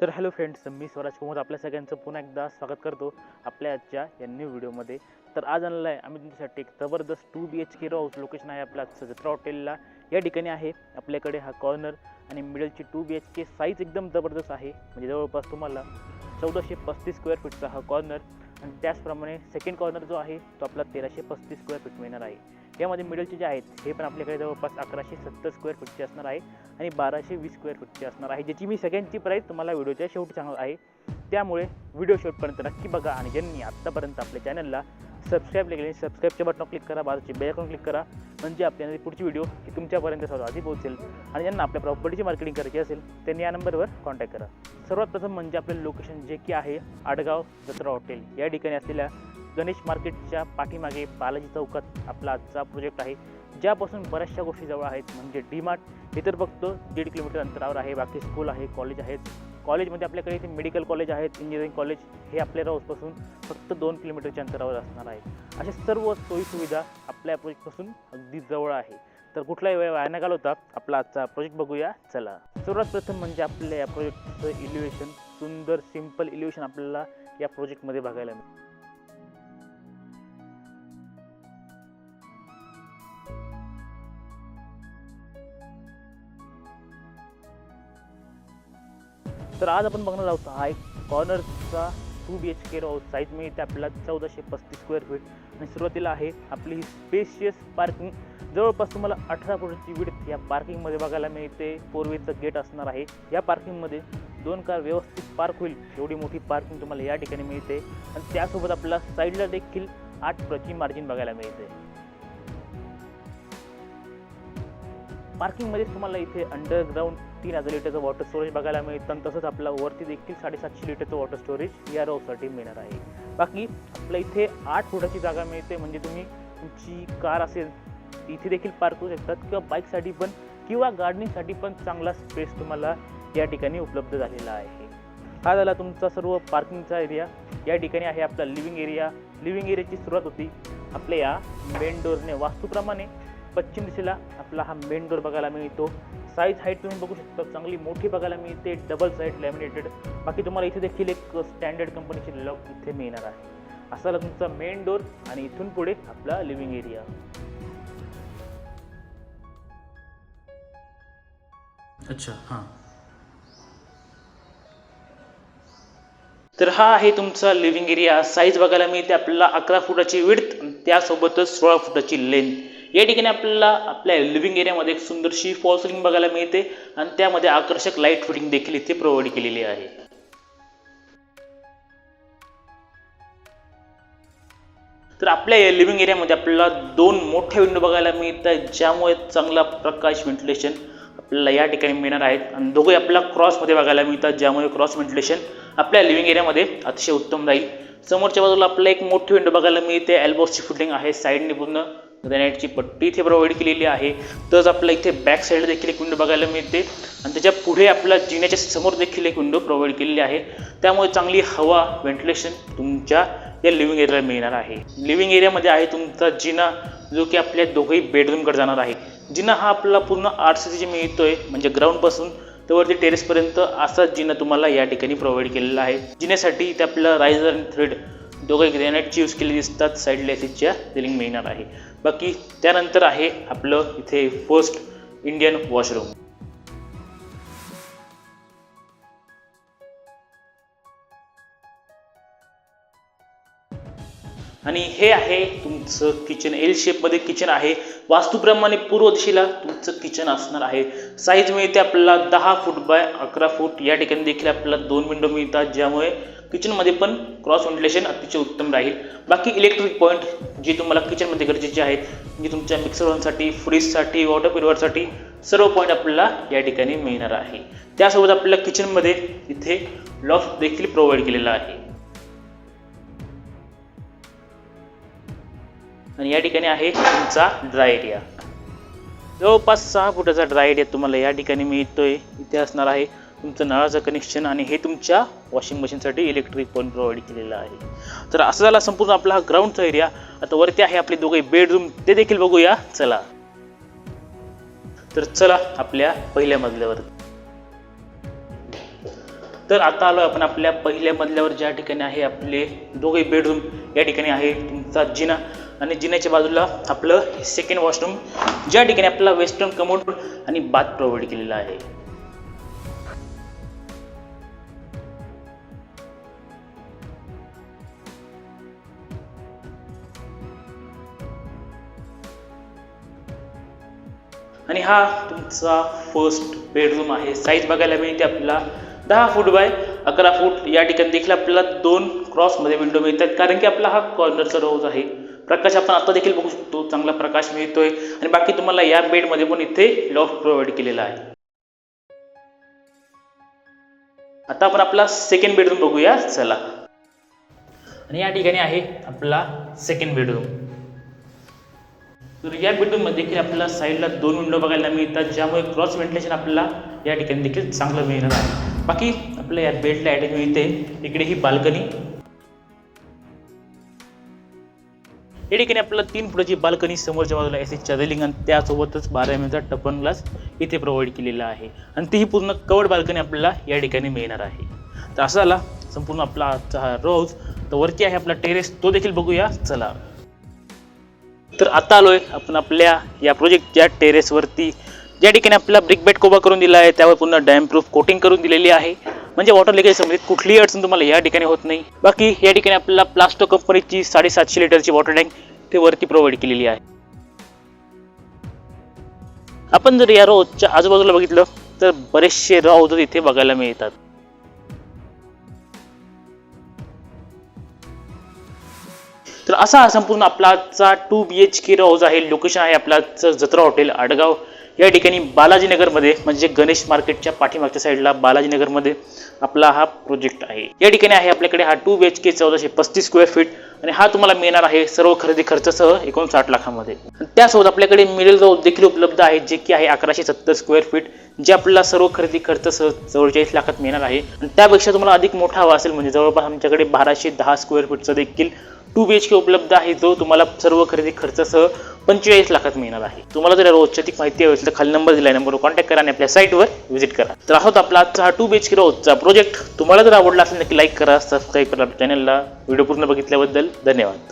तर hello friends मी स्वराज कुमार आपल्या सगळ्यांचं पुन्हा एकदा स्वागत करतो आपल्या आजच्या या न्यू व्हिडिओमध्ये तर आज आणलं आहे आम्ही तुमच्यासाठी एक जबरदस्त two B H K house location आहे आपल्या सजत्रा हॉटेलला या ठिकाणी आहे आपल्याकडे हा कॉर्नर आणि मिडलची two B H K size एकदम जबरदस्त आहे. म्हणजे जवळपास तुम्हाला चौदाशे पस्तीस स्क्वेअर फीटचा हा कॉर्नर आणि त्याचप्रमाणे सेकंड कॉर्नर जो आहे तो आपला तेराशे पस्तीस स्क्वेअर फीट मिळणार आहे. यामध्ये मिडलचे जे आहेत हे पण आपल्याकडे जवळपास अकराशे सत्तर स्क्वेअर फूटचे असणार आहे आणि बाराशे वीस स्क्वेअर फूटचे असणार आहे ज्याची मी सगळ्यांची प्राईस तुम्हाला व्हिडिओच्या शेवटी सांगणार आहे. त्यामुळे व्हिडिओ शेवटपर्यंत नक्की बघा आणि ज्यांनी आत्तापर्यंत आपल्या चॅनलला सबस्क्राईब केले सबस्क्राईबच्या बटन क्लिक करा बाजूची बेलकॉन क्लिक करा म्हणजे आपल्याला पुढची व्हिडिओ ही तुमच्यापर्यंत सर्वात आधी पोहोचेल आणि ज्यांना आपल्या प्रॉपर्टीची मार्केटिंग करायची असेल त्यांनी या नंबरवर कॉन्टॅक्ट करा. सर्वात प्रथम म्हणजे आपलं लोकेशन जे की आहे आडगाव जत्रा हॉटेल या ठिकाणी असलेल्या गणेश मार्केटच्या पाठीमागे बालाजी चौकात आपला आजचा प्रोजेक्ट आहे. ज्यापासून बऱ्याचशा गोष्टी जवळ आहेत म्हणजे डीमार्ट हे तर फक्त दीड किलोमीटर अंतरावर आहे बाकी स्कूल आहे कॉलेज आहेत. कॉलेजमध्ये आपल्याकडे इथे मेडिकल कॉलेज आहेत इंजिनिअरिंग कॉलेज हे आपल्या रोजपासून फक्त दोन किलोमीटरच्या अंतरावर असणार आहे. अशा सर्व सोयीसुविधा आपल्या प्रोजेक्टपासून अगदी जवळ आहे. तर कुठलाही वेळ वाया न घालवता आपला आजचा प्रोजेक्ट बघूया. चला. सर्वात प्रथम म्हणजे आपल्या या प्रोजेक्टचं इल्युएशन सुंदर सिंपल इल्युएशन आपल्याला या प्रोजेक्टमध्ये बघायला मिळतं. तर आज आपण बघणार आहोत हा एक कॉर्नरचा two B H K house size मिळते आपल्याला चौदाशे पस्तीस स्क्वेअर फीट आणि सुरुवातीला आहे आपली ही स्पेशियस पार्किंग जवळपास तुम्हाला अठरा फुटाची विड या पार्किंगमध्ये बघायला मिळते. फोरवेचं गेट असणार आहे. या पार्किंगमध्ये दोन कार व्यवस्थित पार्क होईल. एवढी मोठी पार्किंग तुम्हाला या ठिकाणी मिळते. आणि त्यासोबत आपल्याला साईडला देखील आठ फुटाची मार्जिन बघायला मिळते. पार्किंगमध्ये तुम्हाला इथे अंडरग्राऊंड तीन हजार लिटरचं वॉटर स्टोरेज बघायला मिळतं आणि तसंच आपला वरती देखील साडेसातशे लिटरचं वॉटर स्टोरेज या रोसाठी मिळणार आहे. बाकी आपल्या इथे आठ फुटाची जागा मिळते. म्हणजे तुम्ही तुमची कार असेल इथे देखील पार्क करू शकतात. किंवा बाईकसाठी पण किंवा गार्डनिंगसाठी पण चांगला स्पेस तुम्हाला या ठिकाणी उपलब्ध झालेला आहे. हा झाला तुमचा सर्व पार्किंगचा एरिया या ठिकाणी आहे आपला लिव्हिंग एरिया लिव्हिंग एरियाची सुरुवात होती आपल्या या मेन डोरने वास्तूप्रमाणे पश्चिम दिशेला आपला हा मेन डोर बघायला मिळतो. साईज हाईट तुम्ही बघू शकता चांगली मोठी बघायला मिळते डबल साईड लॅमिनेटेड बाकी तुम्हाला इथे देखील एक स्टँडर्ड कंपनीचे लॉक इथे मिळणार आहे. असा झाला तुमचा मेन डोर आणि इथून पुढे आपला लिव्हिंग एरिया अच्छा हां. तर हा आहे तुमचा लिव्हिंग एरिया साईज बघायला मिळते आपल्याला अकरा फुटाची विड्थ त्यासोबतच सोळा फुटाची लेंथ या ठिकाणी आपल्याला आपल्या लिव्हिंग एरियामध्ये एक सुंदरशी फॉल सिलिंग बघायला मिळते. आणि त्यामध्ये आकर्षक लाइट फिटिंग देखील इथे प्रोव्हाइड केलेली आहे. तर आपल्या या लिव्हिंग एरियामध्ये आपल्याला दोन मोठ्या विंडो बघायला मिळतात ज्यामुळे चांगला प्रकाश व्हेंटिलेशन आपल्याला या ठिकाणी मिळणार आहेत आणि दोघे आपल्याला क्रॉसमध्ये बघायला मिळतात ज्यामुळे क्रॉस व्हेंटिलेशन आपल्या लिव्हिंग एरियामध्ये अतिशय उत्तम राहील. समोरच्या बाजूला आपल्याला एक मोठी विंडो बघायला मिळते. एल्बोसची फुटिंग आहे साईडने पूर्ण ग्रॅनाईटची पट्टी इथे प्रोव्हाइड केलेली आहे. तसंच आपल्याला इथे बॅक साईडला देखील एक विंडो बघायला मिळते. आणि त्याच्या पुढे आपल्या जिन्याच्या समोर देखील एक विंडो प्रोव्हाइड केलेली आहे. त्यामुळे चांगली हवा व्हेंटिलेशन तुमच्या या लिव्हिंग एरियाला मिळणार आहे. लिव्हिंग एरियामध्ये आहे तुमचा जिना जो की आपल्या दोघंही बेडरूमकडे जाणार आहे. जिना हा आपल्याला पूर्ण आठ मिळतो मिळतोय म्हणजे ग्राउंडपासून तर वरती टेरेसपर्यंत असाच जिना तुम्हाला या ठिकाणी प्रोव्हाइड केलेला आहे. जिन्यासाठी इथे आपल्याला रायझर आणि थ्रेड दोघे ग्रॅनाईटची यूज केली दिसतात. साईडला एसीच्या सिलिंग मिळणार आहे. बाकी त्यानंतर आहे आपलं इथे फर्स्ट इंडियन वॉशरूम आणि हे आहे तुमचं किचन एल शेपमध्ये किचन आहे. वास्तूप्रमाणे पूर्व दिशेला तुमचं किचन असणार आहे. साईज मिळते आपल्याला दहा फूट बाय अकरा फूट या ठिकाणी देखील आपल्याला दोन विंडो मिळतात. ज्यामुळे किचनमध्ये पण क्रॉस व्हेंटिलेशन अतिशय उत्तम राहील. बाकी इलेक्ट्रिक पॉईंट जे तुम्हाला किचनमध्ये गरजेचे आहेत म्हणजे तुमच्या मिक्सरसाठी फ्रीजसाठी वॉटर प्युरिफायरसाठी सर्व पॉईंट आपल्याला या ठिकाणी मिळणार आहे. त्यासोबत आपल्याला किचनमध्ये इथे लॉफ्ट देखील प्रोव्हाइड केलेला आहे. आणि या ठिकाणी आहे तुमचा ड्राय एरिया जवळपास सहा फुटाचा ड्राय एरिया तुम्हाला या ठिकाणी मिळतोय. इथे असणार आहे. तुमचं नळाचं कनेक्शन आणि हे तुमच्या वॉशिंग मशीनसाठी इलेक्ट्रिक पॉईंट प्रोव्हाइड केलेलं आहे. तर असं झाला संपूर्ण आपला हा ग्राउंडचा एरिया आता वरती आहे आपले दोघे बेडरूम ते देखील बघूया. चला. तर चला आपल्या पहिल्या मजल्यावर. तर आता आलो आपण आपल्या पहिल्या मजल्यावर. ज्या ठिकाणी आहे आपले दोघे बेडरूम या ठिकाणी आहे तुमचा जिना. आणि जिन्याच्या बाजूला आपलं सेकंड वॉशरूम ज्या ठिकाणी आपला वेस्टर्न कमोड आणि बाथ प्रोव्हाइड केलेला आहे. आणि हा तुमचा फर्स्ट बेडरूम आहे. साईज बघायला मिळते आपल्याला दहा फूट बाय अकरा फूट या ठिकाणी देखील आपल्याला दोन क्रॉसमध्ये विंडो मिळतात. कारण की आपला हा कॉर्नरचा रोज आहे. प्रकाश आपण आता देखील बघू शकतो. चांगला प्रकाश मिळतोय. आणि बाकी तुम्हाला या बेडमध्ये पण इथे लॉफ्ट प्रोव्हाइड केलेला आहे. आता आपण आपला सेकंड बेडरूम बघूया. चला. आणि या ठिकाणी आहे आपला सेकंड बेडरूम तर या बेडरूममध्ये देखील आपल्याला साईडला दोन विंडो बघायला मिळतात ज्यामुळे क्रॉस व्हेंटिलेशन आपल्याला या ठिकाणी देखील चांगलं मिळणार आहे. बाकी आपल्या या बेडला ॲडिंग मिळते. इकडे ही बाल्कनी या ठिकाणी आपल्याला तीन फुटाची बाल्कनी समोरच्या बाजूला एसीच्या रेलिंग आणि त्यासोबतच बारा एम टपन ग्लास इथे प्रोव्हाइड केलेला आहे. आणि तीही पूर्ण कवड बाल्कनी आपल्याला या ठिकाणी मिळणार आहे. तर असा आला संपूर्ण आपला आजचा हा रोज. तर वरती आहे आपला टेरेस तो देखील बघूया. चला. तर आता आलोय आपण आपल्या या प्रोजेक्टच्या टेरेसवरती ज्या ठिकाणी आपल्याला ब्रिक बेड कोबा करून दिला आहे त्यावर पुन्हा डॅम प्रूफ कोटिंग करून दिलेली आहे. म्हणजे वॉटर लिकेज संबंधित कुठलीही अडचण तुम्हाला या ठिकाणी होत नाही. बाकी या ठिकाणी आपल्याला प्लास्टो कंपनीची साडेसातशे लिटरची वॉटर टँक ते वरती प्रोव्हाइड केलेली आहे. आपण जर या रोजच्या आजूबाजूला बघितलं तर बरेचसे रोज इथे बघायला मिळतात. असा संपूर्ण आपलाचा two B H K house आहे. लोकेशन आहे आपलाचं जत्रा हॉटेल आडगाव. या ठिकाणी बालाजीनगरमध्ये म्हणजे गणेश मार्केटच्या पाठीमागच्या साईडला बालाजीनगरमध्ये आपला हा प्रोजेक्ट आहे. या ठिकाणी आहे आपल्याकडे हा टू बी एच के चौदाशे पस्तीस स्क्वेअर फीट आणि हा तुम्हाला मिळणार आहे सर्व खरेदी खर्चासह एकोणसाठ लाखामध्ये. त्यासोबत आपल्याकडे मिडल रोड देखील उपलब्ध आहे जे की आहे अकराशे सत्तर स्क्वेअर फीट जे आपल्याला सर्व खरेदी खर्चासह चव्वेचाळीस लाखात मिळणार आहे. आणि त्यापेक्षा तुम्हाला अधिक मोठा हवा असेल म्हणजे जवळपास आमच्याकडे बाराशे दहा स्क्वेअर फीटचं देखील टू बी एच के उपलब्ध आहे जो तुम्हाला सर्व खरेदी खर्चासह पंचेचाळीस लाखात मिळणार आहे. तुम्हाला जर रोजच्या ती माहिती हवी असेल तर खाली नंबर दिला नंबरवर कॉन्टॅक्ट करा आणि आपल्या साईटवर व्हिजिट करा. तर आहोत आपला आजचा हा टू बी एच के रोजचा प्रोजेक्ट तुम्हाला जर आवडला असेल नक्की लाईक करा सबस्क्राईब करा चॅनलला व्हिडिओ पूर्ण बघितल्याबद्दल धन्यवाद.